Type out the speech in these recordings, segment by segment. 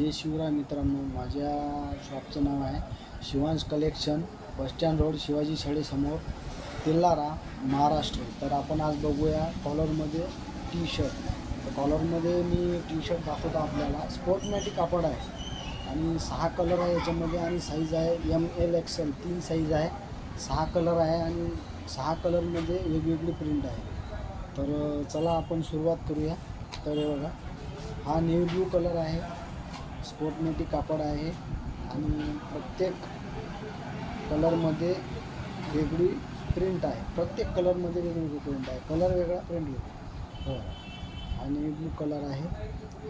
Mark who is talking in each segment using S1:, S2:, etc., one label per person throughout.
S1: जय शिवराय मित्रांनो माझ्या शॉपचं नाव आहे Shivansh collection bus stand road Shivaji शाळेसमोर Telhara Maharashtra. तर आपण आज बघूया कॉलरमध्ये टी शर्ट तर कॉलरमध्ये मी टी शर्ट दाखवतो आपल्याला. स्पोर्टमॅटिक कापड आहे. आणि सहा कलर आहे याच्यामध्ये आणि साईज आहे एम एल एक्सेल तीन साईज आहे. सहा कलर आहे आणि सहा कलरमध्ये वेगवेगळी प्रिंट आहे. तर चला आपण सुरुवात करूया. तर हे बघा. हा नेव्ही ब्लू कलर आहे. स्पोर्टमॅटिक कापड आहे आणि प्रत्येक कलरमध्ये वेगळी प्रिंट आहे. प्रत्येक कलरमध्ये वेगवेगळी प्रिंट आहे. कलर वेगळा प्रिंट वेगळा. हो. आणि ब्लू कलर आहे.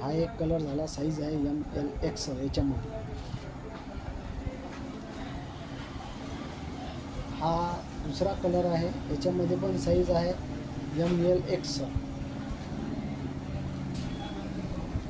S1: हा एक कलर झाला साईज आहे एम एल एक्स याच्यामध्ये. हा दुसरा कलर आहे. याच्यामध्ये पण साईज आहे एम एल एक्स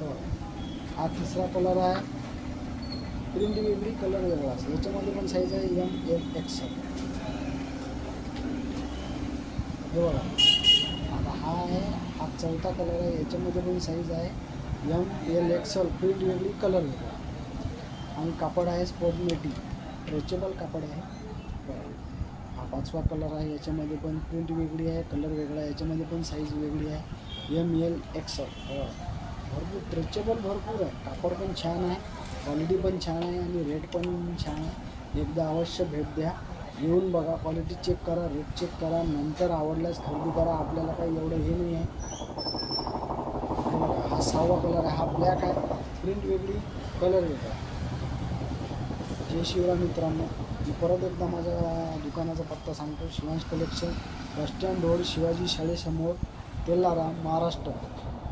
S1: हो हा तिसरा कलर आहे. प्रिंट वेगळी कलर वेगळा असतो. याच्यामध्ये पण साईज आहे एम एल एक्स हे बघा. आता हा आहे हा चौथा कलर आहे. याच्यामध्ये पण साईज आहे. एम एल एक्सल प्रिंट वेगळी कलर वेगळा. आणि कापड आहे स्पोर्टमेटिक स्ट्रेचेबल कापड आहे. हा पाचवा कलर आहे. याच्यामध्ये पण प्रिंट वेगळी आहे. कलर वेगळा आहे. याच्यामध्ये पण साईज वेगळी आहे. एम एल एक्सल भरपूर स्ट्रेचेबल भरपूर आहे. कापड पण छान आहे क्वालिटी पण छान आहे आणि रेट पण छान आहे. एकदा अवश्य भेट द्या. येऊन बघा क्वालिटी चेक करा रेट चेक करा. नंतर आवडल्यास खरेदी करा. आपल्याला काही एवढं हे नाही आहे. बघा हा सहावा कलर आहे. हा ब्लॅक आहे. प्रिंट वेगळी कलर वेगळा जय शिवराय मित्रांनो. मी परत एकदा माझ्या दुकानाचा पत्ता सांगतो. Shivansh collection bus stand road Shivaji शाळेसमोर तेलारा Maharashtra.